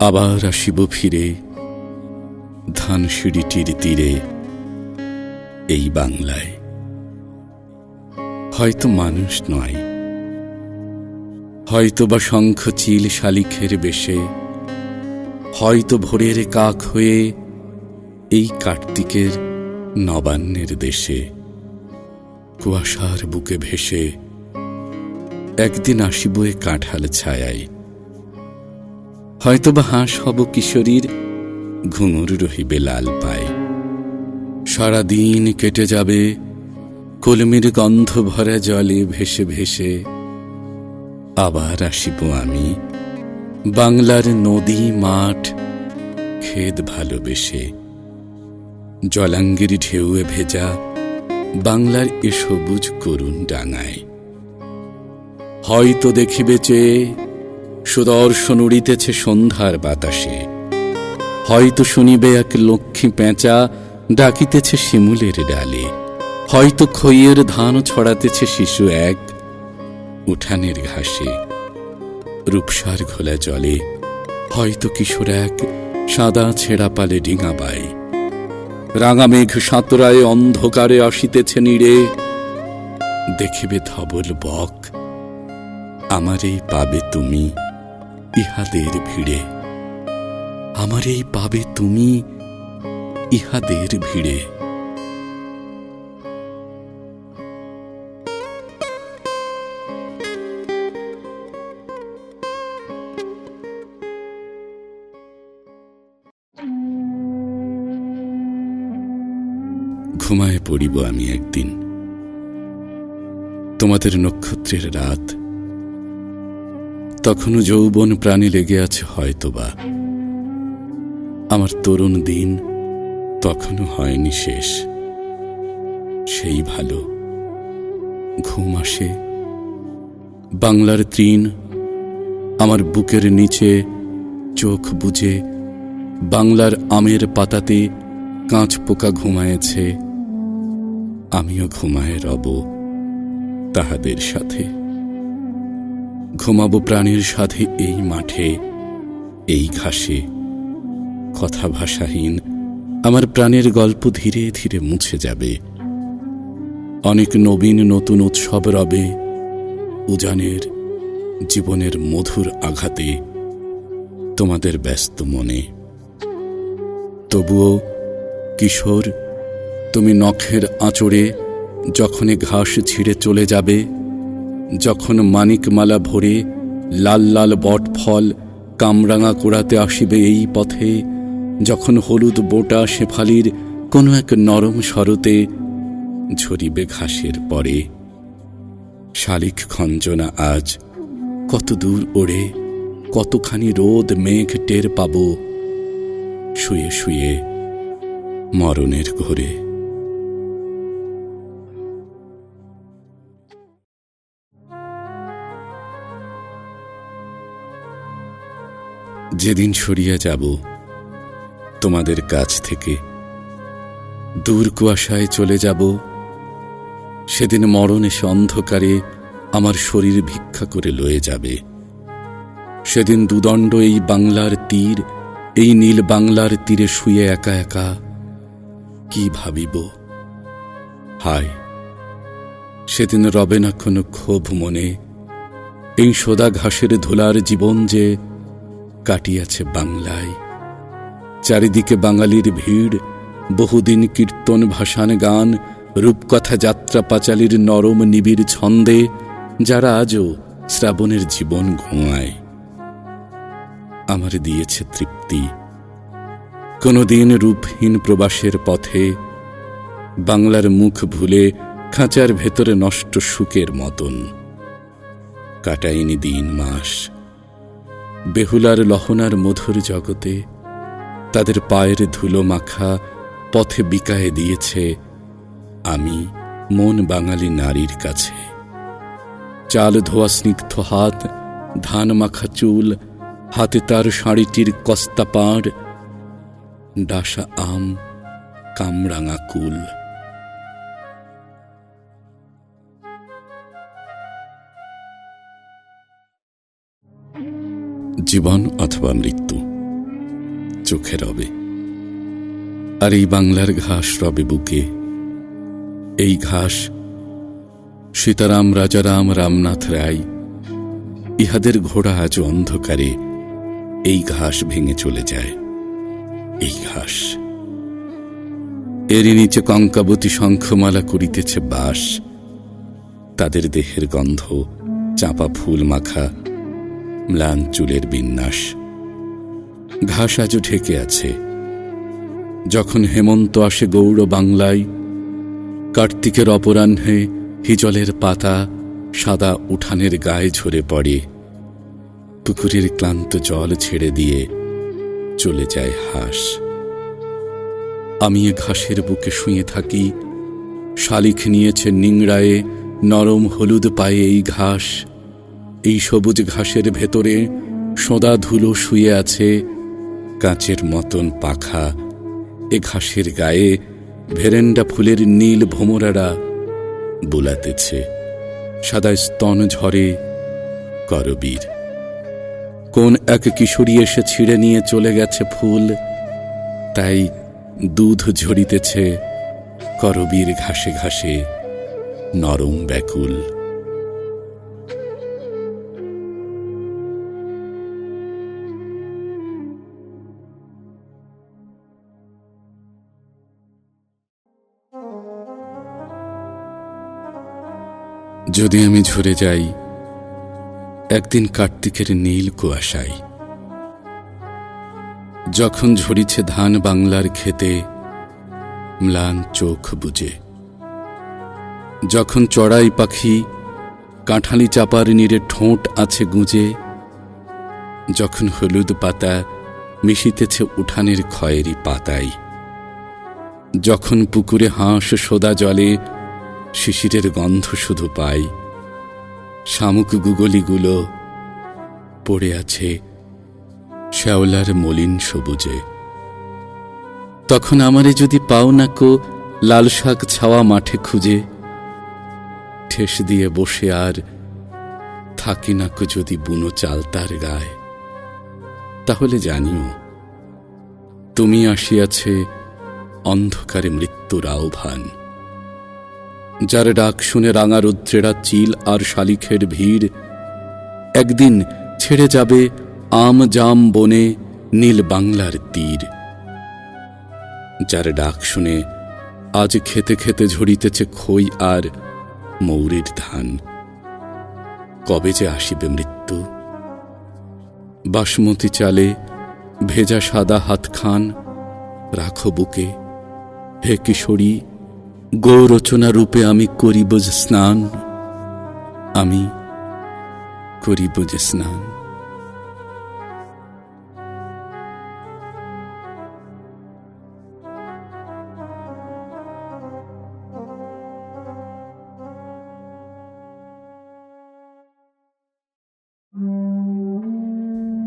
আবার আসিব ফিরে, ধান সিঁড়িটির তীরে, এই বাংলায়। হয়তো মানুষ নয় হয়তো বা শঙ্খ চিল শালিখের বেশে, হয়তো ভোরের কাক হয়ে এই কার্তিকের নবান্নের দেশে, কুয়াশার বুকে ভেসে একদিন আসিব এ কাঁঠাল ছায়ায়। হয়তো বা হাঁস হব কিশোরীর, ঘুঙুর রহিবে লাল পায়। সারাদিন কেটে যাবে, কলমির গন্ধ ভরা জলে ভেসে ভেসে। আবার আসিব আমি, বাংলার নদী মাঠ খেদ ভালোবেসে। জলাঙ্গির ঢেউয়ে ভেজা, বাংলার এ সবুজ করুণ ডাঙায়। হয়তো দেখিবে চেয়ে সুদর্শন উড়িতেছে সন্ধ্যার বাতাসে। হয়তো শুনিবে এক লক্ষ্মী পেঁচা ডাকিতেছে শিমুলের ডালে। হয়তো খইয়ের ধান ছড়াতেছে শিশু এক উঠানের ঘাসে। রূপসার ঘোলা জলে হয়তো কিশোর এক সাদা ছেঁড়া পালে ডিঙাবাই রাঙা মেঘ সাঁতরায় অন্ধকারে আসিতেছে নিড়ে। দেখিবে ধবল বক আমার এই পাবে তুমি। ইহাদের ভিড়ে। আমার এই পাবে তুমি ইহাদের ভিড়ে। ঘুমায় পড়িব আমি একদিন। তোমাদের নক্ষত্রের রাত তখনও যৌবন প্রাণী লেগে আছে হয়তোবা। আমার তরুণ দিন তখনও হয়নি শেষ। সেই ভালো। ঘুম আসে। বাংলার তৃণ আমার বুকের নিচে চোখ বুজে। বাংলার আমের পাতাতে কাঁচ পোকা ঘুমায়েছে। আমিও ঘুমায় রব তাহাদের সাথে। ঘুমাবো প্রাণীর সাথে এই মাঠে, এই ঘাসে। কথা ভাষাহীন, আমার প্রাণের গল্প ধীরে ধীরে মুছে যাবে। অনেক নবীন নতুন উৎসব রবে, উজানের, জীবনের মধুর আঘাতে। তোমাদের ব্যস্ত মনে। তবুও, কিশোর, তুমি নখের আঁচড়ে যখনই ঘাস ছিঁড়ে চলে যাবে যখন মানিকমালা ভরে লাল লাল বট ফল কামরাঙা কোড়াতে আসিবে এই পথে, যখন হলুদ বোটা শেফালির কোনো এক নরম শরতে ঝরিবে ঘাসের পরে। শালিক খঞ্জনা, আজ কত দূর ওড়ে, কতখানি রোদ মেঘ টের পাব। শুয়ে শুয়ে মরণের ঘোরে যেদিন সরিয়া যাব, তোমাদের কাছ থেকে দূর কুয়াশায় চলে যাব, সেদিন মরণ এসে অন্ধকারে আমার শরীর ভিক্ষা করে লয়ে যাবে। সেদিন দুদণ্ড এই বাংলার তীর, এই নীল বাংলার তীরে শুয়ে একা একা কি ভাবিব? হায়, সেদিন রবে না কোনো ক্ষোভ মনে, এই সোদা ঘাসের ধুলার জীবন যে কাটিয়াছে বাংলায়। চারিদিকে বাঙালির ভিড়, বহুদিন কীর্তন ভাসান গান, রূপকথা যাত্রা পাঁচালির নরম নিবিড় ছন্দে, যারা আজও শ্রাবণের জীবন ঘুমায়। আমার দিয়েছে তৃপ্তি। কোনোদিন রূপহীন প্রবাসের পথে, বাংলার মুখ ভুলে খাঁচার ভেতরে নষ্ট সুখের মতন। কাটাইনি দিন মাস বেহুলার লহনার মধুর জগতে তাদের পায়ের ধুলো মাখা পথে বিকায়ে দিয়েছে আমি মন বাঙালি নারীর কাছে। চাল ধোয়া স্নিগ্ধ হাত, ধান মাখা চুল, হাতে তার শাড়িটির কস্তা পাড়, ডাসা আম, কামরাঙা কুল। জীবন অথবা মৃত্যু। চোখে রবে। আর এই বাংলার ঘাস রবে বুকে। এই ঘাস সীতারাম, রাজারাম, রামনাথ রায়, ইহাদের ঘোড়া আজ অন্ধকারে এই ঘাস ভেঙে চলে যায়। এই ঘাস। এরই নিচে কঙ্কাবতী শঙ্খমালা করিতেছে বাস। তাদের দেহের গন্ধ, চাপা ফুল মাখা ম্লান চুলের বিন্যাস। ঘাস আজও ঢেকে আছে। যখন হেমন্ত আসে গৌড় বাংলায়, কার্তিকের অপরাহ্নে হিজলের পাতা সাদা উঠানের গায়ে ঝরে পড়ে। পুকুরের ক্লান্ত জল ছেড়ে দিয়ে চলে যায় হাঁস। আমি ঘাসের বুকে শুয়ে থাকি। শালিখ নিয়েছে নিংড়ায়ে নরম হলুদ পায়ে এই ঘাস। এই সবুজ ঘাসের ভেতরে সোদা ধুলো শুয়ে আছে কাঁচের মতন পাখা। এ ঘাসের গায়ে ভেরেন্ডা ফুলের নীল ভোমরারা বুলাতেছে। সাদা স্তন ঝরে করবীর। কোন এক কিশোরী এসে ছিঁড়ে নিয়ে চলে গেছে ফুল, তাই দুধ ঝরিতেছে করবীর ঘাসে ঘাসে নরম ব্যাকুল। যদি আমি ঝরে যাই, একদিন কার্তিকের নীল কুয়াশায়। যখন ঝরিছে ধান বাংলার খেতে ম্লান চোখ বুঝে যখন চড়াই পাখি কাঁঠালি চাপার নীরে ঠোঁট আছে গুঁজে, যখন হলুদ পাতা মিশিতেছে উঠানের খয়েরি পাতায়। যখন পুকুরে হাঁস সোদা জলে শিশিরের গন্ধ শুধু পাই। শামুক গুগলিগুলো পড়ে আছে শ্যাওলার মলিন সবুজে। তখন আমারে যদি পাও না কো, লাল শাক ছাওয়া মাঠে খুঁজে। ঠেস দিয়ে বসে আর থাকি না কো যদি বুনো চাল তার গায়ে। তাহলে জানিও, তুমি আসিয়াছে অন্ধকারে মৃত্যুর আহ্বান। যার ডাক শুনে রাঙা রুদ্রেরা চিল আর শালিখের ভিড়। একদিন ছেড়ে যাবে আম জাম বনে নীল বাংলার তীর। যার ডাক শুনে আজ খেতে খেতে ঝরিতেছে খই আর মৌরির ধান। কবে যে আসিবে মৃত্যু? বাসমতি চালে ভেজা সাদা হাতখান রাখো বুকে, হে কিশোরী গৌরচনা রূপে আমি করিব যে স্নান, আমি করিব যে স্নান।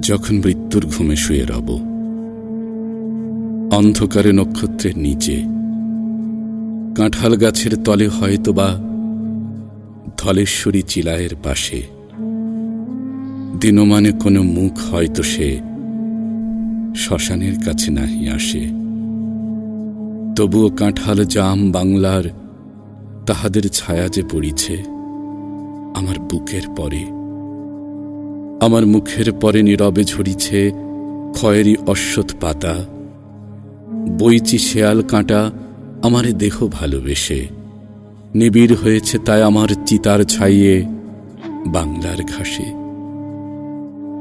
যখন মৃত্যুর ঘুমে শুয়ে রব, অন্ধকারে নক্ষত্রের নিচে কাঁঠাল গাছের তলে হয়তোবা ধলেশ্বরী চিলায়ের পাশে। দিনমানে কোনো মুখ হয়তো সে শ্মশানের কাছে নাহি আসে। তবুও কাঁঠাল জাম বাংলার তাহাদের ছায়া যে পড়িছে, আমার বুকের পরে। আমার মুখের পরে নীরবে ঝরিছে খয়েরি অশ্বত পাতা, বইচি শেয়াল কাঁটা আমার দেহ ভালোবেসে। নিবিড় হয়েছে তাই আমার চিতার ছাইয়ে বাংলার ঘাসে।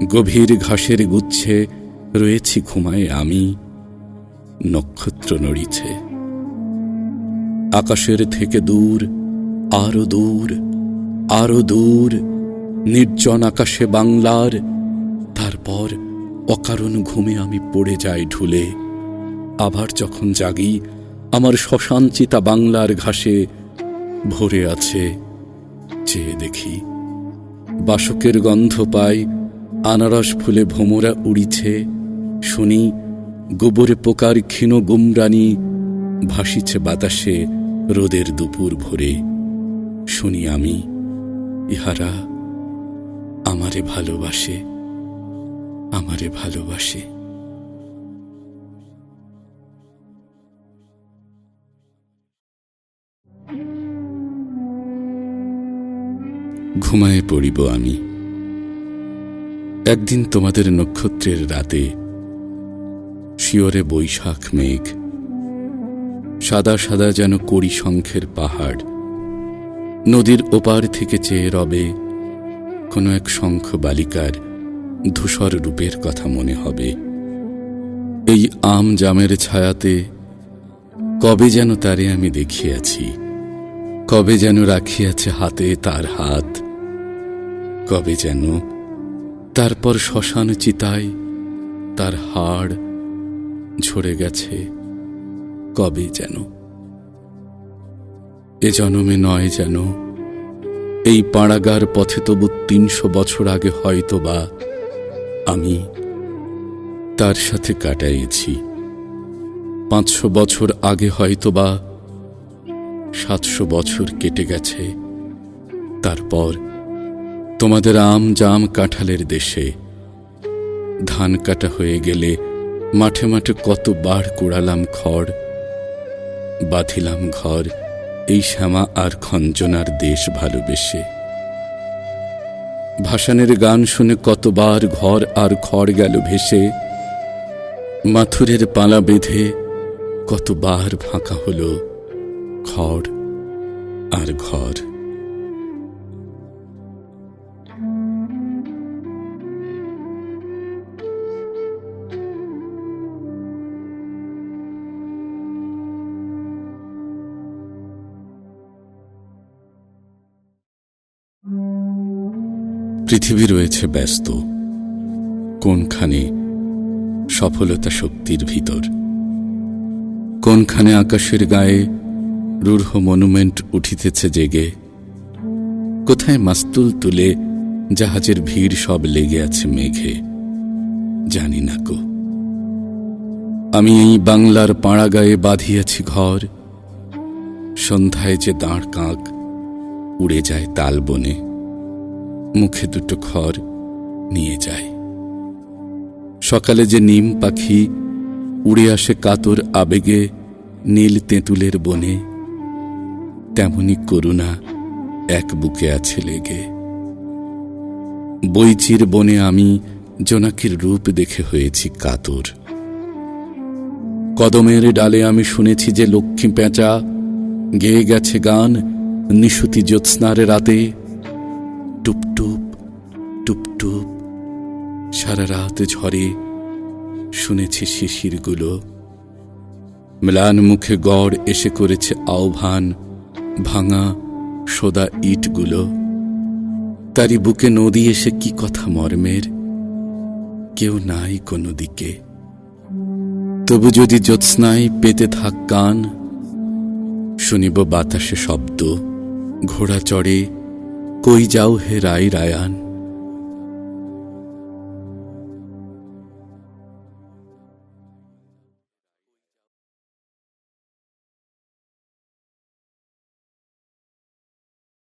গভীর ঘাসের গুচ্ছে রয়েছি ঘুমায় আমি, নক্ষত্র নড়িছে। আকাশের থেকে দূর, আরও দূর আরও দূর, নির্জন আকাশে বাংলার, তারপর অকারণ ঘুমে আমি পড়ে যাই ঢুলে। আবার যখন জাগি আমার শ্মশানচিতা বাংলার ঘাসে ভরে আছে। চেয়ে দেখি, বাসকের গন্ধ পাই, আনারস ফুলে ভোমরা উড়িছে। শুনি, গোবরে পোকার ক্ষীণ গুমরানি ভাসিছে বাতাসে রোদের দুপুর ভরে। শুনি আমি, ইহারা আমারে ভালোবাসে আমারে ভালোবাসে। ঘুমায়ে পড়িব আমি। একদিন তোমাদের নক্ষত্রের রাতে শিওরে বৈশাখ মেঘ, সাদা সাদা যেন কড়ি শঙ্খের পাহাড়, নদীর ওপার থেকে চেয়ে রবে কোনো এক শঙ্খ বালিকার ধূসর রূপের কথা মনে হবে। এই আম জামের ছায়াতে কবে যেন তারে আমি দেখিয়াছি, কবে যেন রাখিয়াছে হাতে তার হাত। কবে যেন? তারপর শ্মশান চিতায় তার হাড় ঝরে গেছে। কবে যেন? এ জনমে নয় যেন। এই পাড়াগার পথে তবু তিনশো বছর আগে হয়তো বা আমি তার সাথে কাটাইছি পাঁচশো বছর আগে হয়তো বা সাতশো বছর কেটে গেছে। তারপর তোমাদের আম জাম কাঁঠালের দেশে। ধান কাটা হয়ে গেলে মাঠে মাঠে কতবার কুড়ালাম খড়, বাঁধিলাম ঘর এই শ্যামা আর খঞ্জনার দেশ ভালোবেসে। ভাসানের গান শুনে কতবার ঘর আর খড় গেল ভেসে, মাথুরের পালা বেঁধে কতবার ফাঁকা হলো খড় আর ঘর। পৃথিবী রয়েছে ব্যস্ত, কোনখানে সফলতা শক্তির ভিতর? কোনখানে আকাশের গায়ে রূঢ় মনুমেন্ট উঠিতেছে জেগে? কোথায় মাস্তুল তুলে জাহাজের ভিড় সব লেগে আছে মেঘে? জানি না কো আমি এই বাংলার পাড়া গায়ে বাঁধিয়াছি ঘর। সন্ধ্যায় যে দাঁড় কাক উড়ে যায় তাল বনে। মুখে দুটো খড় নিয়ে যায়। সকালে যে নিম পাখি উড়ে আসে কাতর আবেগে নীল তেঁতুলের বনে, তেমনি করুণা এক বুকে আছে লেগে। বইচির বনে আমি জোনাকির রূপ দেখে হয়েছি কাতর। কদমের ডালে আমি শুনেছি যে লক্ষ্মী পেঁচা, গেয়ে গেছে গান, নিশুতি জ্যোৎস্নার রাতে টুপটুপ টুপটুপ সারা রাত ঝরে শুনেছি শিশিরগুলো। ম্লান মুখে গড় এসে করেছে আহ্বান, ভাঙা সোদা ইটগুলো। তারই বুকে নদী এসে কি কথা মর্মের? কেউ নাই কোনো দিকে। তবু যদি জ্যোৎস্নায় পেতে থাক কান, শুনিব বাতাসে শব্দ, ঘোড়া চড়ে कोई जाऊ हे राय रायान।